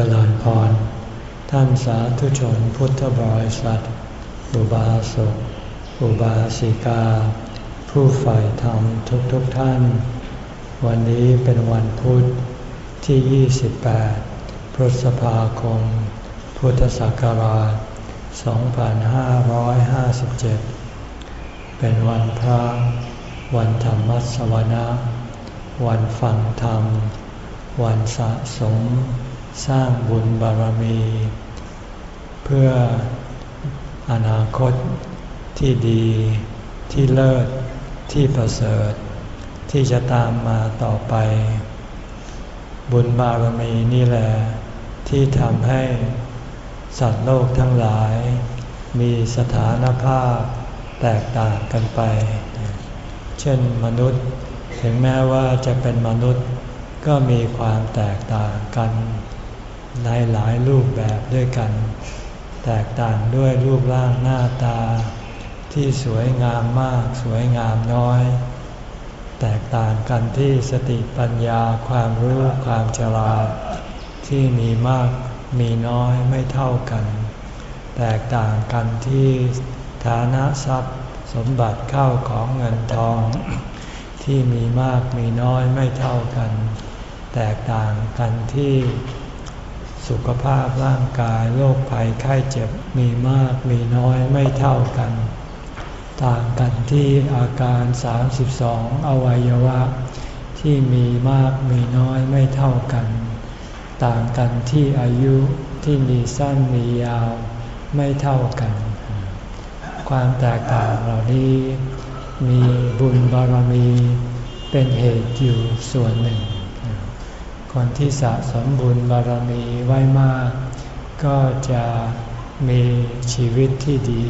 จริญพร ท่านสาธุชนพุทธบริษัท อุบาสก อุบาสิกา ผู้ใฝ่ธรรมทุกๆทท่าน วันนี้เป็นวันพุธที่ 28 พฤษภาคม พุทธศักราช 2557 เป็นวันพระ วันธรรมสวนะ วันฟังธรรม วันสะสม สร้างบุญบารมี เพื่ออนาคตที่ดีที่เลิศที่ประเสริฐ ที่จะตามมาต่อไป บุญบารมีนี่แหละที่ทำให้สัตว์โลกทั้งหลาย มีสถานภาพแตกต่างกันไป เช่นมนุษย์ถึงแม้ว่าจะเป็นมนุษย์ก็มีความแตกต่างกัน ในหลายรูปแบบด้วยกัน แตกต่างด้วยรูปร่างหน้าตา ที่สวยงามมากสวยงามน้อย แตกต่างกันที่สติปัญญาความรู้ความฉลาดที่มีมากมีน้อยไม่เท่ากัน แตกต่างกันที่ฐานะทรัพย์สมบัติเข้าของเงินทอง ที่มีมากมีน้อยไม่เท่ากัน แตกต่างกันที่ สุขภาพร่างกายโรคภัยไข้เจ็บมีมากมีน้อยไม่เท่ากัน ต่างกันที่อาการ 32 อวัยวะ ที่มีมากมีน้อยไม่เท่ากัน ต่างกันที่อายุที่มีสั้นมียาวไม่เท่ากัน ความแตกต่างเหล่านี้มีบุญบารมีเป็นเหตุอยู่ส่วนหนึ่ง คนที่สะสมบุญบารมีไว้มาก ก็จะมีชีวิตที่ดี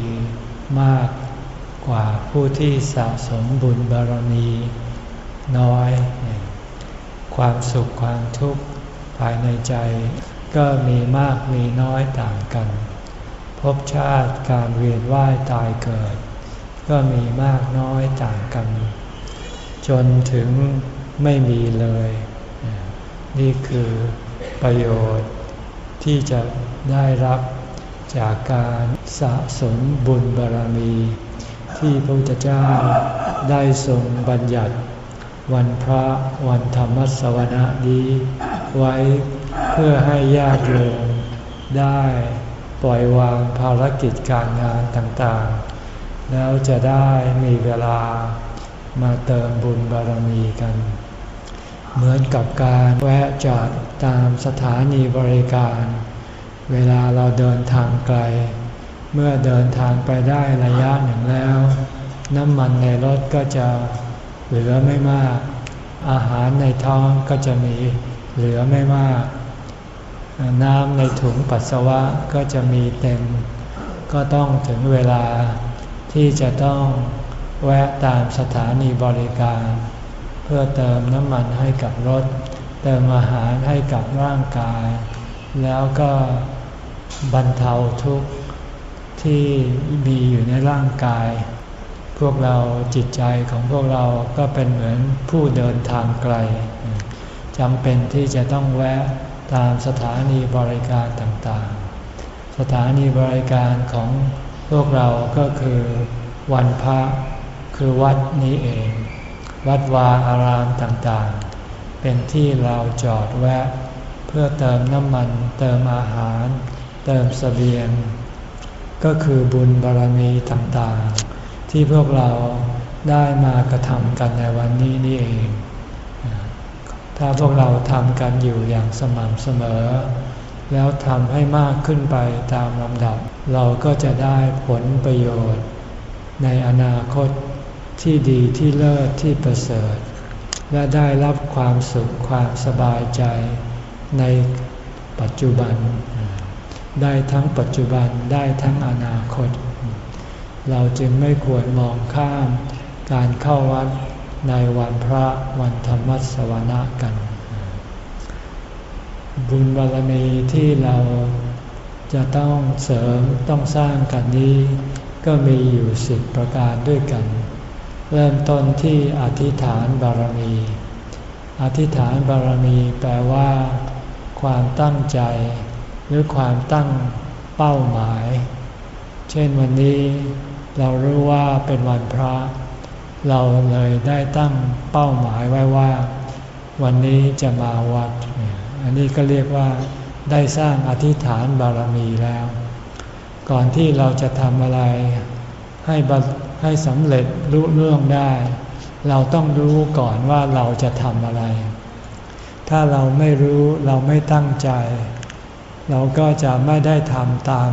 มากกว่าผู้ที่สะสมบุญบารมีน้อย ความสุขความทุกข์ภายในใจ ก็มีมากมีน้อยต่างกัน ภพชาติการเวียนว่ายตายเกิด ก็มีมากน้อยต่างกัน จนถึงไม่มีเลย นี่คือประโยชน์ที่จะได้รับจากการสะสมบุญบารมี ที่พระพุทธเจ้าได้ทรงบัญญัติ วันพระวันธรรมสวนานี้ไว้เพื่อให้ญาติโยมได้ปล่อยวางภารกิจการงานต่างๆ แล้วจะได้มีเวลามาเติมบุญบารมีกัน เหมือนกับการแวะจอดตามสถานีบริการ เวลาเราเดินทางไกล เมื่อเดินทางไปได้ระยะหนึ่งแล้ว น้ำมันในรถก็จะเหลือไม่มาก อาหารในท้องก็จะมีเหลือไม่มาก น้ำในถุงปัสสาวะก็จะมีเต็ม ก็ต้องถึงเวลาที่จะต้องแวะตามสถานีบริการ พื่อเติมน้ำมันให้กับรถ เติมอาหารให้กับร่างกาย แล้วก็บรรเทาทุกข์ที่มีอยู่ในร่างกาย พวกเราจิตใจของพวกเราก็เป็นเหมือนผู้เดินทางไกลจำเป็นที่จะต้องแวะตามสถานีบริการต่างๆ สถานีบริการของพวกเราก็คือวันพระคือวัดนี้เอง วัดวาอารามต่างๆ เป็นที่เราจอดแวะ เพื่อเติมน้ำมัน เติมอาหาร เติมสเสบียง ก็คือบุญบารมีต่างๆ ที่พวกเราได้มากระทำกันในวันนี้นี่เอง ถ้าพวกเราทำกันอยู่อย่างสม่ำเสมอ แล้วทำให้มากขึ้นไปตามลำดับ เราก็จะได้ผลประโยชน์ ในอนาคต ที่ดีที่เลิศที่ประเสริฐ และได้รับความสุขความสบายใจในปัจจุบัน ได้ทั้งปัจจุบันได้ทั้งอนาคต เราจึงไม่ควรมองข้ามการเข้าวัดในวันพระวันธรรมสวนากัน บุญบารมีที่เราจะต้องเสริมต้องสร้างกันนี้ ก็มีอยู่สิบประการด้วยกัน เริ่มต้นที่อธิษฐานบารมี อธิษฐานบารมีแปลว่า ความตั้งใจ หรือความตั้งเป้าหมาย เช่นวันนี้เรารู้ว่าเป็นวันพระ เราเลยได้ตั้งเป้าหมายไว้ว่า วันนี้จะมาวัด อันนี้ก็เรียกว่า ได้สร้างอธิษฐานบารมีแล้ว ก่อนที่เราจะทำอะไรให้ ให้สำเร็จรู้เรื่องได้ เราต้องรู้ก่อนว่าเราจะทำอะไร ถ้าเราไม่รู้เราไม่ตั้งใจ เราก็จะไม่ได้ทำตาม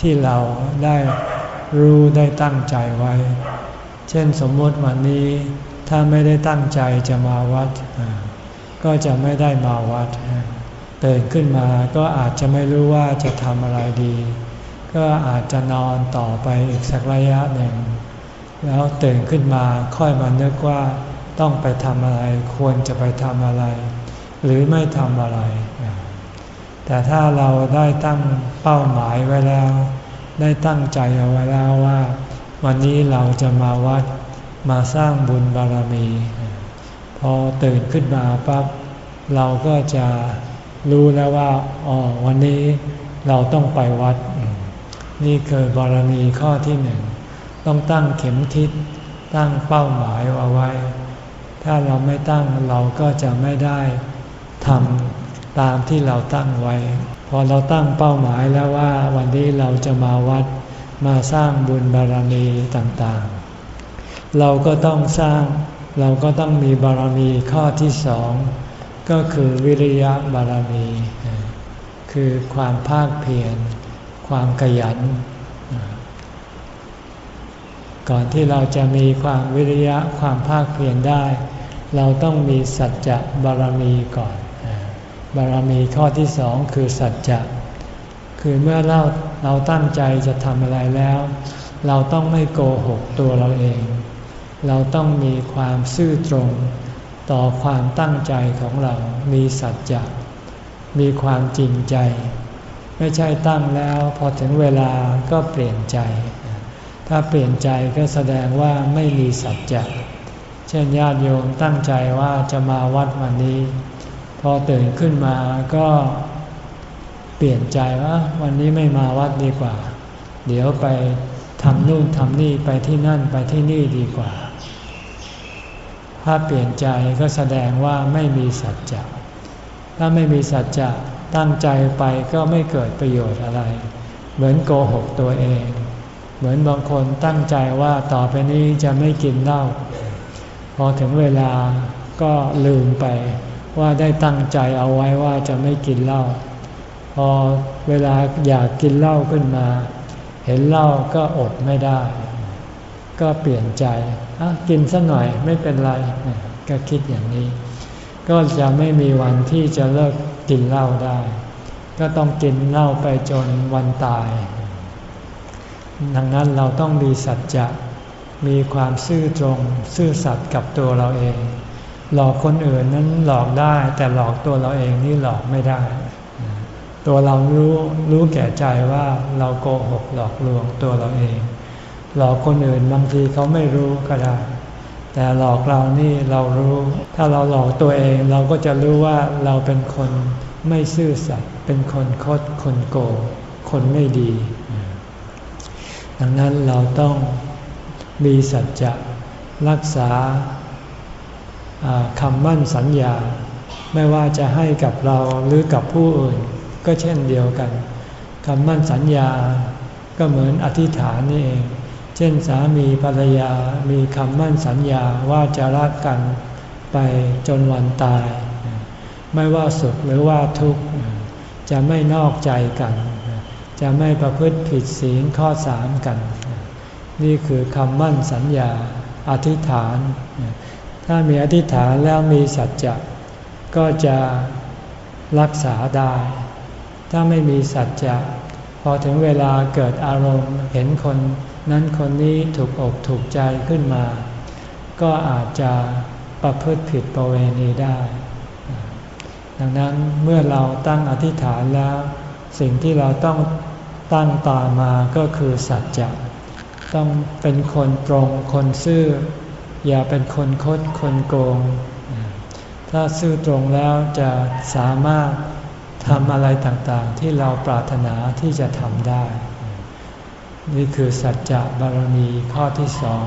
ที่เราได้รู้ได้ตั้งใจไว้ เช่นสมมติวันนี้ถ้าไม่ได้ตั้งใจจะมาวัด ก็จะไม่ได้มาวัดตื่นขึ้นมาก็อาจจะไม่รู้ว่าจะทำอะไรดี ก็อาจจะนอนต่อไปอีกสักระยะหนึ่ง แล้วตื่นขึ้นมาค่อยมานึกว่าต้องไปทำอะไร ควรจะไปทำอะไร หรือไม่ทำอะไร แต่ถ้าเราได้ตั้งเป้าหมายไว้แล้ว ได้ตั้งใจเอาไว้แล้วว่า วันนี้เราจะมาวัดมาสร้างบุญบารมี พอตื่นขึ้นมาปั๊บเราก็จะรู้แล้วว่าอ๋อวันนี้เราต้องไปวัด นี่คือบารมีข้อที่หนึ่ง ต้องตั้งเข็มทิศ ตั้งเป้าหมายเอาไว้ ถ้าเราไม่ตั้งเราก็จะไม่ได้ทำตามที่เราตั้งไว้ พอเราตั้งเป้าหมายแล้วว่า วันนี้เราจะมาวัดมาสร้างบุญบารมีต่างๆ เราก็ต้องสร้างเราก็ต้องมีบารมีข้อที่สองก็คือวิริยะบารมี คือความภาคเพียรความขยัน ก่อนที่เราจะมีความวิริยะความภาคเพียรได้ เราต้องมีสัจจะบารมีก่อน บารมีข้อที่สองคือสัจจะคือเมื่อเราเราตั้งใจจะทำอะไรแล้ว เราต้องไม่โกหกตัวเราเอง เราต้องมีความซื่อตรง ต่อความตั้งใจของเรา มีสัจจะมีความจริงใจ ไม่ใช่ตั้งแล้วพอถึงเวลาก็เปลี่ยนใจ ถ้าเปลี่ยนใจก็แสดงว่าไม่มีสัจจะเช่นญาติโยมตั้งใจว่าจะมาวัดวันนี้ พอตื่นขึ้นมาก็เปลี่ยนใจว่าวันนี้ไม่มาวัดดีกว่า เดี๋ยวไปทำนู่นทำนี่ไปที่นั่นไปที่นี่ดีกว่า ถ้าเปลี่ยนใจก็แสดงว่าไม่มีสัจจะถ้าไม่มีสัจจะตั้งใจไปก็ไม่เกิดประโยชน์อะไร เหมือนโกหกตัวเอง เหมือนบางคนตั้งใจว่าต่อไปนี้จะไม่กินเหล้าพอถึงเวลาก็ลืมไปว่าได้ตั้งใจเอาไว้ว่าจะไม่กินเหล้าพอเวลาอยากกินเหล้าขึ้นมา เห็นเหล้าก็อดไม่ได้ ก็เปลี่ยนใจกินสักหน่อยไม่เป็นไรก็คิดอย่างนี้ ก็จะไม่มีวันที่จะเลิกกินเหล้าได้ ก็ต้องกินเหล้าไปจนวันตาย ดังนั้นเราต้องมีสัจจะมีความซื่อตรง ซื่อสัตย์กับตัวเราเอง หลอกคนอื่นนั้นหลอกได้ แต่หลอกตัวเราเองนี่หลอกไม่ได้ ตัวเรารู้รู้แก่ใจว่าเราโกหกหลอกลวงตัวเราเอง หลอกคนอื่นบางทีเขาไม่รู้ก็ได้ แต่หลอกเรานี่เรารู้ ถ้าเราหลอกตัวเองเราก็จะรู้ว่าเราเป็นคนไม่ซื่อสัตย์เป็นคนคดคนโก คนไม่ดี ดังนั้นเราต้องมีสัจจะรักษาคำมั่นสัญญา ไม่ว่าจะให้กับเราหรือกับผู้อื่น ก็เช่นเดียวกันคำมั่นสัญญาก็เหมือนอธิษฐานนี่เอง เช่นสามีภรรยามีคำมั่นสัญญาว่าจะรักกันไปจนวันตาย ไม่ว่าสุขหรือว่าทุกข์จะไม่นอกใจกัน จะไม่ประพฤติผิดศีลข้อสามกัน นี่คือคำมั่นสัญญาอธิษฐาน ถ้ามีอธิษฐานแล้วมีสัจจะก็จะรักษาได้ ถ้าไม่มีสัจจะพอถึงเวลาเกิดอารมณ์เห็นคนนั้นคนนี้ถูกอกถูกใจขึ้นมา ก็อาจจะประพฤติผิดประเวณีได้ ดังนั้นเมื่อเราตั้งอธิษฐานแล้ว สิ่งที่เราต้อง ตั้งตามมาก็คือสัจจะต้องเป็นคนตรงคนซื่อ อย่าเป็นคนคดคนโกง ถ้าซื่อตรงแล้วจะสามารถททำอะไรต่างๆ ที่เราปรารถนาที่จะทำได้ นี่คือสัจจะบารมีข้อที่สอง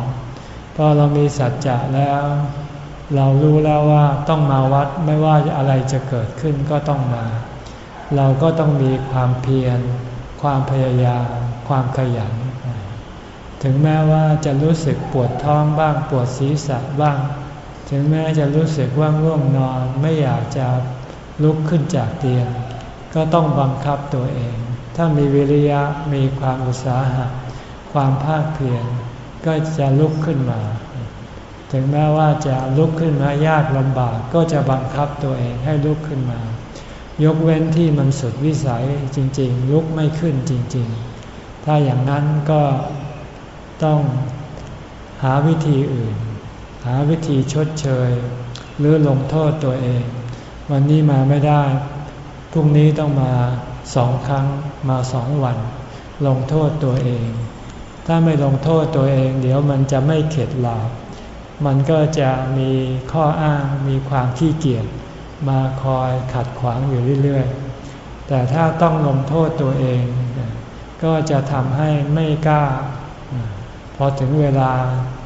พอเรามีสัจจะแล้ว เรารู้แล้วว่าต้องมาวัดไม่ว่าอะไรจะเกิดขึ้นก็ต้องมา เราก็ต้องมีความเพียร ความพยายาม ความขยัน ถึงแม้ว่าจะรู้สึกปวดท้องบ้างปวดศีรษะบ้าง ถึงแม้จะรู้สึกว่าง่วงนอนไม่อยากจะลุกขึ้นจากเตียง ก็ต้องบังคับตัวเอง ถ้ามีวิริยะมีความอุตสาหะ ความภาคเพียรก็จะลุกขึ้นมา ถึงแม้ว่าจะลุกขึ้นมายากลำบากก็จะบังคับตัวเองให้ลุกขึ้นมา ยกเว้นที่มันสุดวิสัยจริงๆ ลุกไม่ขึ้นจริงๆ ถ้าอย่างนั้นก็ต้องหาวิธีอื่น หาวิธีชดเชย หรือลงโทษตัวเอง วันนี้มาไม่ได้ พรุ่งนี้ต้องมาสองครั้งมาสองวัน ลงโทษตัวเอง ถ้าไม่ลงโทษตัวเอง เดี๋ยวมันจะไม่เข็ดหลาบมันก็จะมีข้ออ้างมีความขี้เกียจ มาคอยขัดขวางอยู่เรื่อยๆ แต่ถ้าต้องลงโทษตัวเอง ก็จะทำให้ไม่กล้า พอถึงเวลา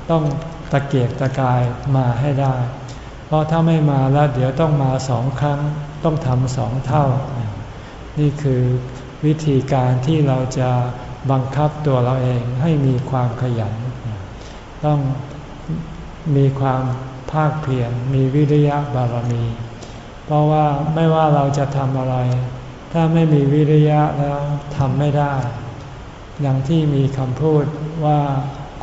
ต้องตะเกียกตะกายมาให้ได้ เพราะถ้าไม่มาแล้วเดี๋ยวต้องมาสองครั้ง ต้องทำสองเท่า นี่คือวิธีการที่เราจะบังคับตัวเราเองให้มีความขยัน ต้องมีความภาคเพียรมีวิริยะบารมี เพราะว่าไม่ว่าเราจะทำอะไร ถ้าไม่มีวิริยะแล้วทำไม่ได้ อย่างที่มีคำพูดว่า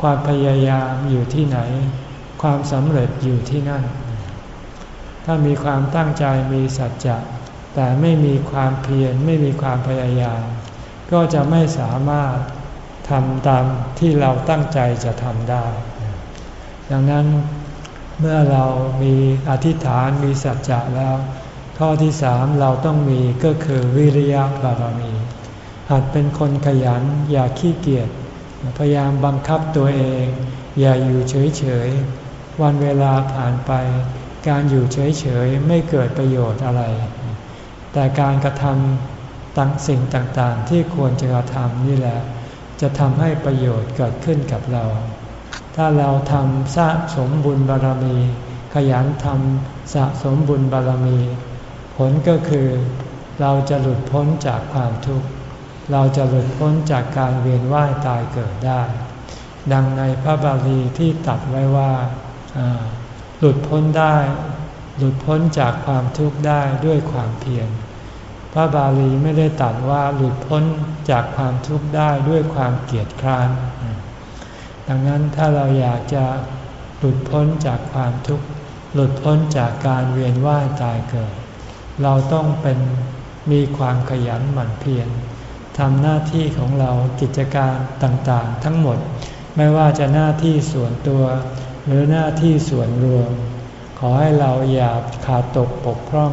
ความพยายามอยู่ที่ไหน ความสำเร็จอยู่ที่นั่น ถ้ามีความตั้งใจมีสัจจะแต่ไม่มีความเพียรไม่มีความพยายาม ก็จะไม่สามารถทำตามที่เราตั้งใจจะทำได้ ดังนั้นเมื่อเรามีอธิษฐานมีสัจจะแล้ว ข้อที่สามเราต้องมีก็คือวิริยะบารมี หัดเป็นคนขยันอย่าขี้เกียจพยายามบังคับตัวเอง อย่าอยู่เฉยๆ วันเวลาผ่านไป การอยู่เฉยๆ ไม่เกิดประโยชน์อะไร แต่การกระทำตั้งสิ่งต่างๆ ที่ควรจะกระทำนี่แหละ จะทำให้ประโยชน์เกิดขึ้นกับเรา ถ้าเราทำสะสมบุญบารรมี ขยันทำสะสมบุญบารรมี ผลก็คือเราจะหลุดพ้นจากความทุกข์ เราจะหลุดพ้นจากการเวียนว่ายตายเกิดได้ ดังในพระบาลีที่ตัดไว้ว่า หลุดพ้นได้ หลุดพ้นจากความทุกข์ได้ด้วยความเพียร พระบาลีไม่ได้ตัดว่าหลุดพ้นจากความทุกข์ได้ด้วยความเกียจคร้าน ดังนั้นถ้าเราอยากจะหลุดพ้นจากความทุกข์ หลุดพ้นจากการเวียนว่ายตายเกิด เราต้องเป็นมีความขยันหมั่นเพียรทำหน้าที่ของเรากิจการต่างๆ ทั้งหมด ไม่ว่าจะหน้าที่ส่วนตัว หรือหน้าที่ส่วนรวม ขอให้เราอย่าขาดตกปกพร่อง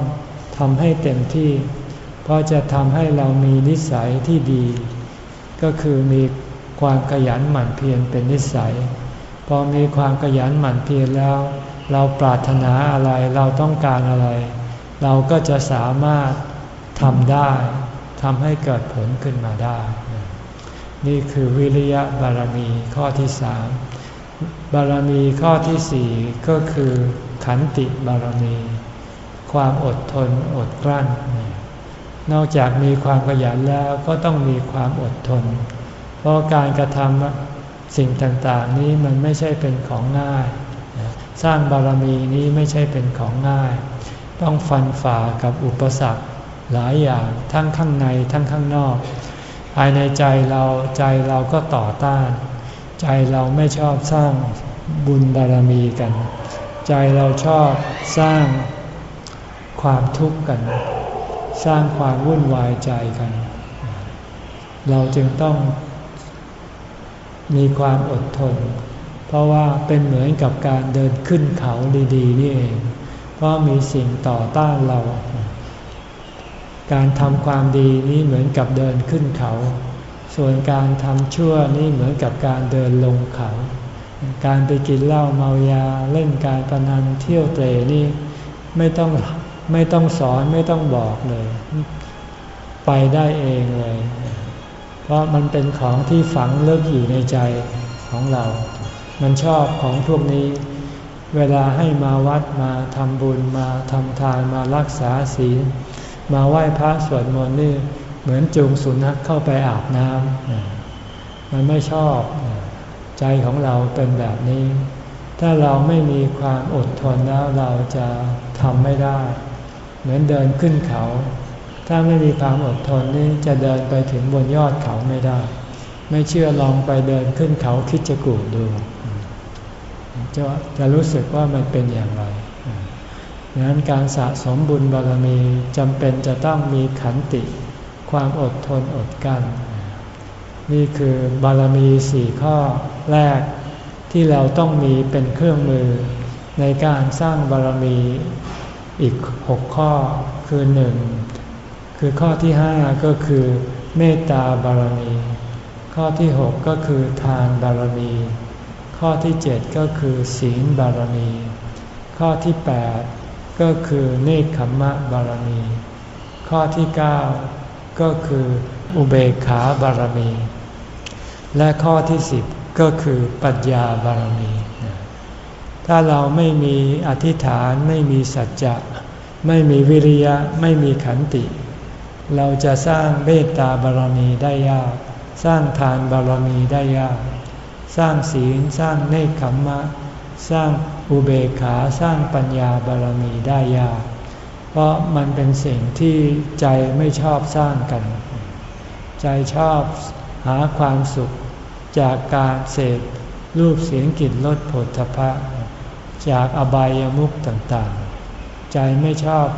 ทำให้เต็มที่ เพราะจะทำให้เรามีนิสัยที่ดี ก็คือมีความขยันหมั่นเพียรเป็นนิสัย พอมีความขยันหมั่นเพียรแล้ว เราปรารถนาอะไรเราต้องการอะไร เราก็จะสามารถทำได้ทำให้เกิดผลขึ้นมาได้ นี่คือวิริยะบารมีข้อที่สามบารมีข้อที่สี่ก็คือขันติบารมี ความอดทนอดกลั้น นอกจากมีความขยันแล้วก็ต้องมีความอดทน เพราะการกระทำสิ่งต่างๆ นี้มันไม่ใช่เป็นของง่าย สร้างบารมีนี้ไม่ใช่เป็นของง่าย ต้องฟันฝ่ากับอุปสรรคหลายอย่างทั้งข้างในทั้งข้างนอก ภายในใจเราใจเราก็ต่อต้าน ใจเราไม่ชอบสร้างบุญบารมีกัน ใจเราชอบสร้างความทุกข์กัน สร้างความวุ่นวายใจกัน เราจึงต้องมีความอดทน เพราะว่าเป็นเหมือนกับการเดินขึ้นเขาดีๆนี่เอง เพราะมีสิ่งต่อต้านเรา การทำความดีนี้เหมือนกับเดินขึ้นเขา ส่วนการทำชั่วนี่เหมือนกับการเดินลงเขา การไปกินเหล้าเมายาเล่นการพนันเที่ยวเตะนี่ไม่ต้องไม่ต้องสอนไม่ต้องบอกเลย ไปได้เองเลย เพราะมันเป็นของที่ฝังลึกอยู่ในใจของเรา มันชอบของพวกนี้ เวลาให้มาวัดมาทำบุญมาทำทานมารักษาศีล มาไหว้พระสวดมนต์นี่เหมือนจูงสุนัขเข้าไปอาบน้ำมันไม่ชอบใจของเราเป็นแบบนี้ ถ้าเราไม่มีความอดทนแล้วเราจะทำไม่ได้ เหมือนเดินขึ้นเขา ถ้าไม่มีความอดทนนี่จะเดินไปถึงบนยอดเขาไม่ได้ ไม่เชื่อลองไปเดินขึ้นเขาคิดจะกูดู จะจะรู้สึกว่ามันเป็นอย่างไรดังนั้นการสะสมบุญบารมีจำเป็นจะต้องมีขันติ ความอดทนอดกั้น นี่คือบารมีสี่ข้อแรกที่เราต้องมีเป็นเครื่องมือ ในการสร้างบารมีอีกหกข้อคือหนึ่งคือข้อที่ห้าก็คือเมตตาบารมี ข้อที่หกก็คือทานบารมี ข้อที่เจ็ดก็คือศีลบารมี ข้อที่แปดก็คือเนคขมมะบารมี ข้อที่เก้าก็คืออุเบกขาบารมี และข้อที่สิบก็คือปัญญาบารมี ถ้าเราไม่มีอธิษฐานไม่มีสัจจะ ไม่มีวิริยะไม่มีขันติ เราจะสร้างเมตตาบารมีได้ยาก สร้างทานบารมีได้ยาก สร้างศีลสร้างเนคขมมะ สร้างอุเบกขาสร้างปัญญาบารมีได้ยาก เพราะมันเป็นสิ่งที่ใจไม่ชอบสร้างกัน ใจชอบหาความสุขจากการเสพรูปเสียงกลิ่นรสผลทพะ จากอบายามุขต่างๆ ใจไม่ชอบ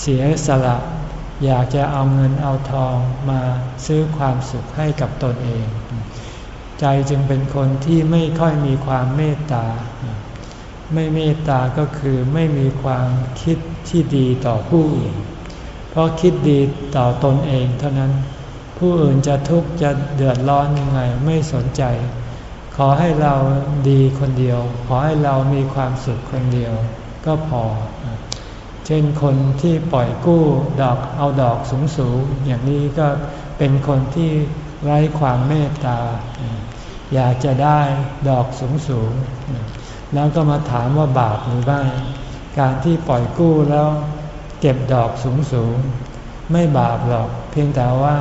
เสียสละอยากจะเอาเงินเอาทองมาซื้อความสุขให้กับตนเอง ใจจึงเป็นคนที่ไม่ค่อยมีความเมตตา ไม่เมตตาก็คือไม่มีความคิดที่ดีต่อผู้อื่น เพราะคิดดีต่อตนเองเท่านั้น ผู้อื่นจะทุกข์จะเดือดร้อนยังไงไม่สนใจ ขอให้เราดีคนเดียว ขอให้เรามีความสุขคนเดียวก็พอ เช่นคนที่ปล่อยกู้ดอกเอาดอกสูงสูงอย่างนี้ก็เป็นคนที่ ไร้ความเมตตา อยากจะได้ดอกสูงสูง แล้วก็มาถามว่าบาปหรือไม่การที่ปล่อยกู้แล้วเก็บดอกสูงสูง ไม่บาปหรอก เพียงแต่ว่า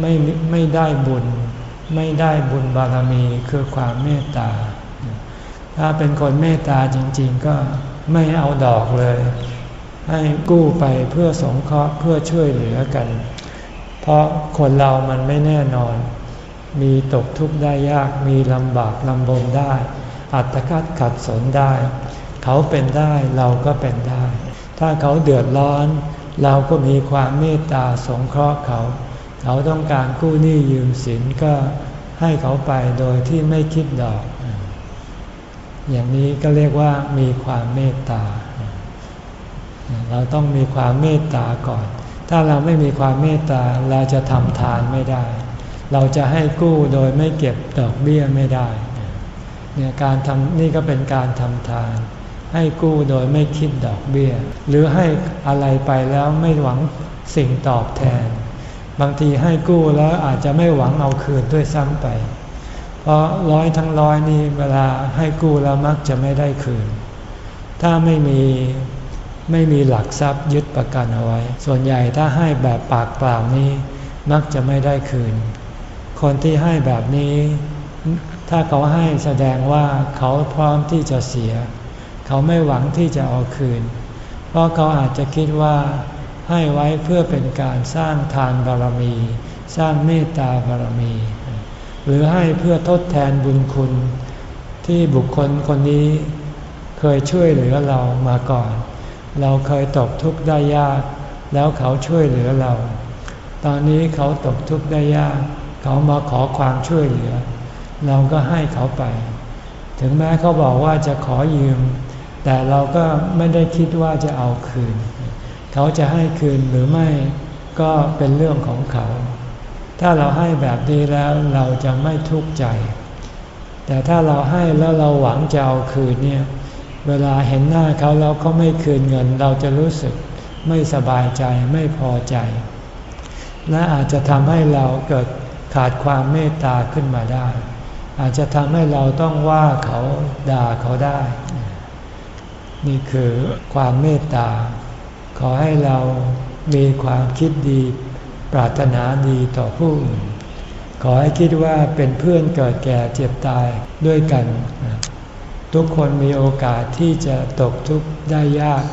ไม่ไม่ได้บุญ ไม่ได้บุญบารมีคือความเมตตา ถ้าเป็นคนเมตตาจริง ๆ ก็ไม่เอาดอกเลย ให้กู้ไปเพื่อสงเคราะห์เพื่อช่วยเหลือกัน เพราะคนเรามันไม่แน่นอน มีตกทุกข์ได้ยาก มีลำบากลำบนได้ อัตคัดขัดสนได้ เขาเป็นได้เราก็เป็นได้ ถ้าเขาเดือดร้อน เราก็มีความเมตตาสงเคราะห์เขา เขาต้องการกู้หนี้ยืมสินก็ให้เขาไปโดยที่ไม่คิดดอก อย่างนี้ก็เรียกว่ามีความเมตตา เราต้องมีความเมตตาก่อน ถ้าเราไม่มีความเมตตาเราจะทำทานไม่ได้ เราจะให้กู้โดยไม่เก็บดอกเบี้ยไม่ได้เนี่ยการทำนี่ก็เป็นการทำทาน ให้กู้โดยไม่คิดดอกเบี้ย หรือให้อะไรไปแล้วไม่หวังสิ่งตอบแทน บางทีให้กู้แล้วอาจจะไม่หวังเอาคืนด้วยซ้ำไป เพราะร้อยทั้งร้อยนี่เวลาให้กู้แล้วมักจะไม่ได้คืน ถ้าไม่มี ไม่มีหลักทรัพย์ยึดประกันเอาไว้ ส่วนใหญ่ถ้าให้แบบปากเปล่านี้มักจะไม่ได้คืน คนที่ให้แบบนี้ ถ้าเขาให้แสดงว่าเขาพร้อมที่จะเสีย เขาไม่หวังที่จะเอาคืน เพราะเขาอาจจะคิดว่าให้ไว้เพื่อเป็นการสร้างทานบารมี สร้างเมตตาบารมี หรือให้เพื่อทดแทนบุญคุณ ที่บุคคลคนนี้เคยช่วยเหลือเรามาก่อน เราเคยตกทุกข์ได้ยาก แล้วเขาช่วยเหลือเรา ตอนนี้เขาตกทุกข์ได้ยาก เขามาขอความช่วยเหลือ เราก็ให้เขาไป ถึงแม้เขาบอกว่าจะขอยืม แต่เราก็ไม่ได้คิดว่าจะเอาคืน เขาจะให้คืนหรือไม่ก็เป็นเรื่องของเขา ถ้าเราให้แบบนี้แล้วเราจะไม่ทุกข์ใจ แต่ถ้าเราให้แล้วเราหวังจะเอาคืนเนี่ย เวลาเห็นหน้าเขาแล้วเขาไม่คืนเงิน เราจะรู้สึกไม่สบายใจไม่พอใจ และอาจจะทำให้เราเกิดขาดความเมตตาขึ้นมาได้ อาจจะทำให้เราต้องว่าเขาด่าเขาได้ นี่คือความเมตตา ขอให้เรามีความคิดดี ปรารถนาดีต่อผู้อื่นขอให้คิดว่าเป็นเพื่อนเกิดแก่เจ็บตายด้วยกัน ทุกคนมีโอกาสที่จะตกทุกข์ได้ยาก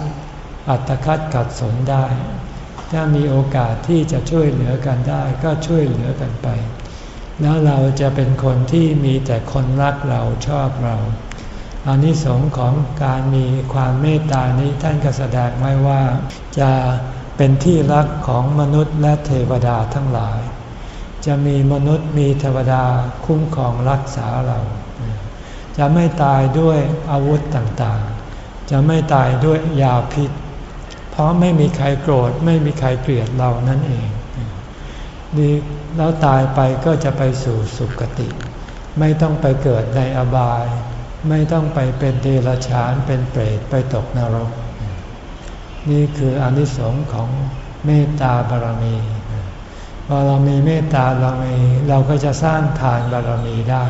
อัตคัดกัดสนได้ ถ้ามีโอกาสที่จะช่วยเหลือกันได้ก็ช่วยเหลือกันไป แล้วเราจะเป็นคนที่มีแต่คนรักเราชอบเราอานิสงส์ของการมีความเมตตานี้ท่านก็แสดงไว้ว่า จะเป็นที่รักของมนุษย์และเทวดาทั้งหลาย จะมีมนุษย์มีเทวดาคุ้มครองรักษาเรา จะไม่ตายด้วยอาวุธต่างๆ จะไม่ตายด้วยยาพิษ เพราะไม่มีใครโกรธไม่มีใครเกลียดเรานั่นเองนี่แล้วตายไปก็จะไปสู่สุคติ ไม่ต้องไปเกิดในอบาย ไม่ต้องไปเป็นเดรัจฉานเป็นเปรตไปตกนรก นี่คืออนิสงค์ของเมตตาบารมีพอเรามีเมตตาบารมีเราก็จะสร้างทานบารมีได้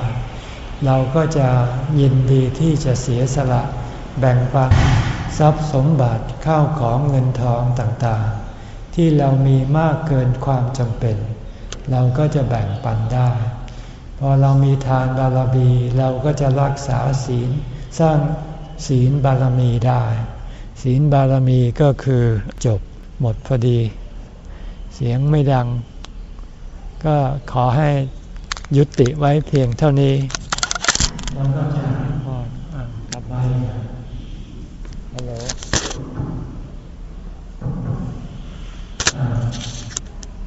เราก็จะยินดีที่จะเสียสละแบ่งปันทรัพย์สมบัติข้าวของเงินทองต่างๆ ที่เรามีมากเกินความจำเป็น เราก็จะแบ่งปันได้ พอเรามีทานบารมีเราก็จะรักษาศีลสร้างศีลบารมีได้ ศีลบารมีก็คือจบหมดพอดี เสียงไม่ดัง ก็ขอให้ยุติไว้เพียงเท่านี้ แล้วก็จะพอกลับไปฮัลโหล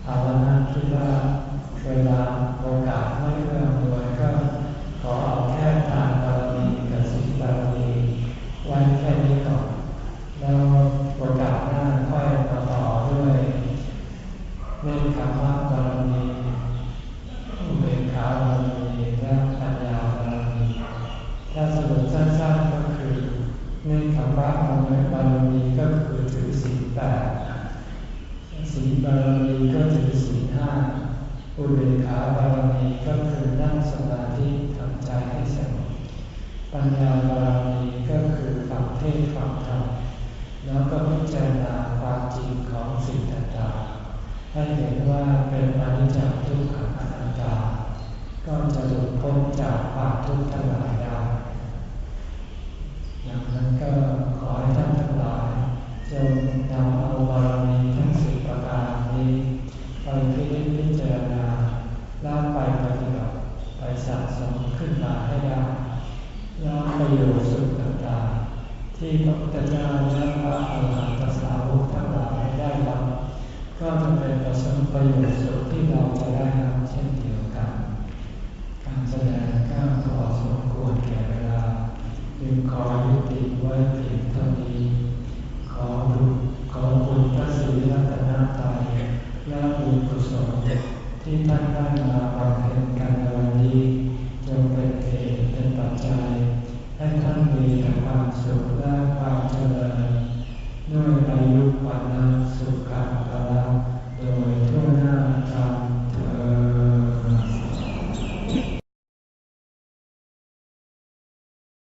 ภาวนาคิดว่าเวลา รุปสั้นๆก็คือเนื่องคำว่าบารมีก็คือถือศีลแปดศีลบารมีก็ถือศีลห้าอุเบกขาบารมีก็คือนั่งสมาธิทำใจให้สงบปัญญาบารมีก็คือฟังเทศฟังธรรมแล้วก็พิจารณาความจริงของสิ่งต่างๆให้เห็นว่าเป็นอนิจจังทุกขังอนัตตาก็จะหลุดพ้นจากความทุกข์ทั้งหลาย นั้นก็ขอให้ท่านทั้งหลายจงนำเอาบารมีทั้งสิบประการนี้ไปพิจิตพิจารณาล้วไปปฏิบัติไปสะสมขึ้นมาให้ได้แล้วประโยชน์สุขต่างๆที่พระพุทธเจ้าและพระอรหันตสาวกทั้งหลายได้รับก็จะเป็นประสมประโยชน์สุขที่เราจะได้รับเช่นเดียวกัน การแสดงก็ขอสมควรแก่เวลา จึงขอยุติไว้เพียงเท่านี้ ขอบุญขอบุญพระศรีรัตนตรัยและบุญกุศลที่ท่านได้มาบำเพ็ญกันในวันนี้จงเป็นเหตุเป็นปัจจัยให้ท่านมีแต่ความสุข